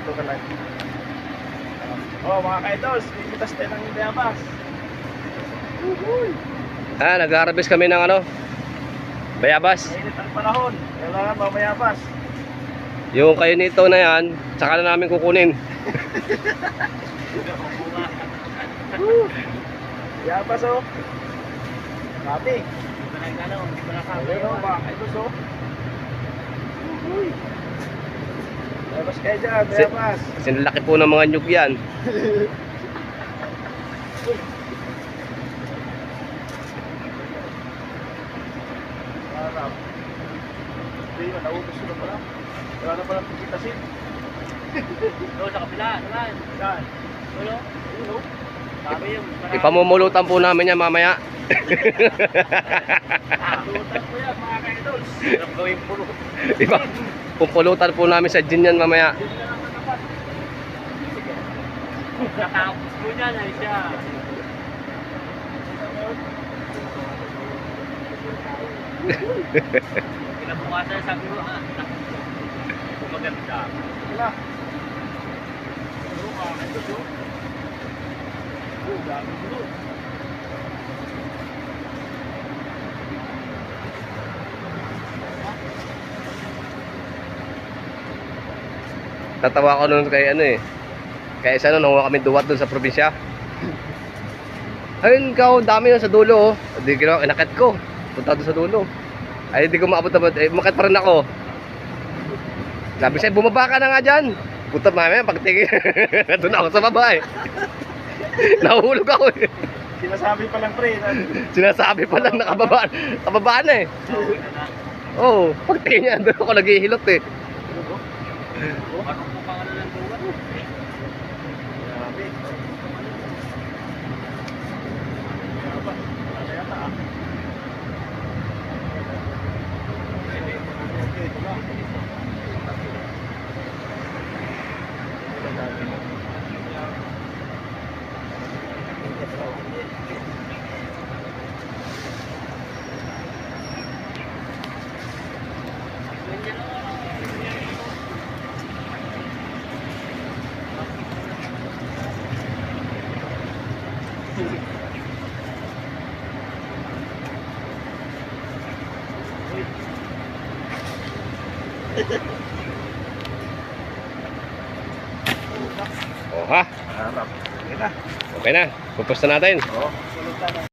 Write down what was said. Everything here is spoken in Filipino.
Dito ka lang. Oh, mga ka-idols, imitas tayo ng bayabas. Ah, nag-harvest kami ng ano? Bayabas. Mainit ang panahon. Kailangan mamayabas. Yung kayo nito na yan, saka na namin kukunin. Bayabas oh. Dati. Ayun oh, mga ka-idols oh. Bayabas kayo dyan, Si- bayabas. Sinalaki po ng mga nyug yan. Harap. Hindi, naubos na pala. Wala na pala pagkitasin. Doon sa kabila, naman. Saan? Ulo. Ayun. Sabi yung marami. Ipamumulutan po namin yan mamaya. Lutan ko yan, mga ka-idols. Ang gawin pulo. Ipa, pupulutan po namin sa gin yan mamaya. Na. Natapos mo niyan, ay siya. Kinabukasan sabi mo, ah, maganda. Wala. Ano, mga ka-idols oh. Oh, dami Tatawa ko nun kay ano eh. Kaya isa nun, nakuha kami duwat dun sa probinsya. Ayun ka, dami yun sa dulo oh. Hindi ginawa, inakit ko. Punta doon sa dulo. Ay, hindi ko maabot abot Eh, umakit pa rin ako. Sabi siya, bumaba ka na nga dyan. Puta mamaya, pagtingin. doon ako sa baba eh. Nahulog ako eh. Sinasabi pa lang pre, na, Sinasabi pa lang nakababa. Kababa na eh. Oo, oh, pagtingin niya, doon ako naghihilot eh. Marunong ka ano ng duwan. Grabe. Bayabas. Wala yata ah. Okay, ito lang. Oh ha, Harap. Okay na. okay na. Pupusta natin. Oo.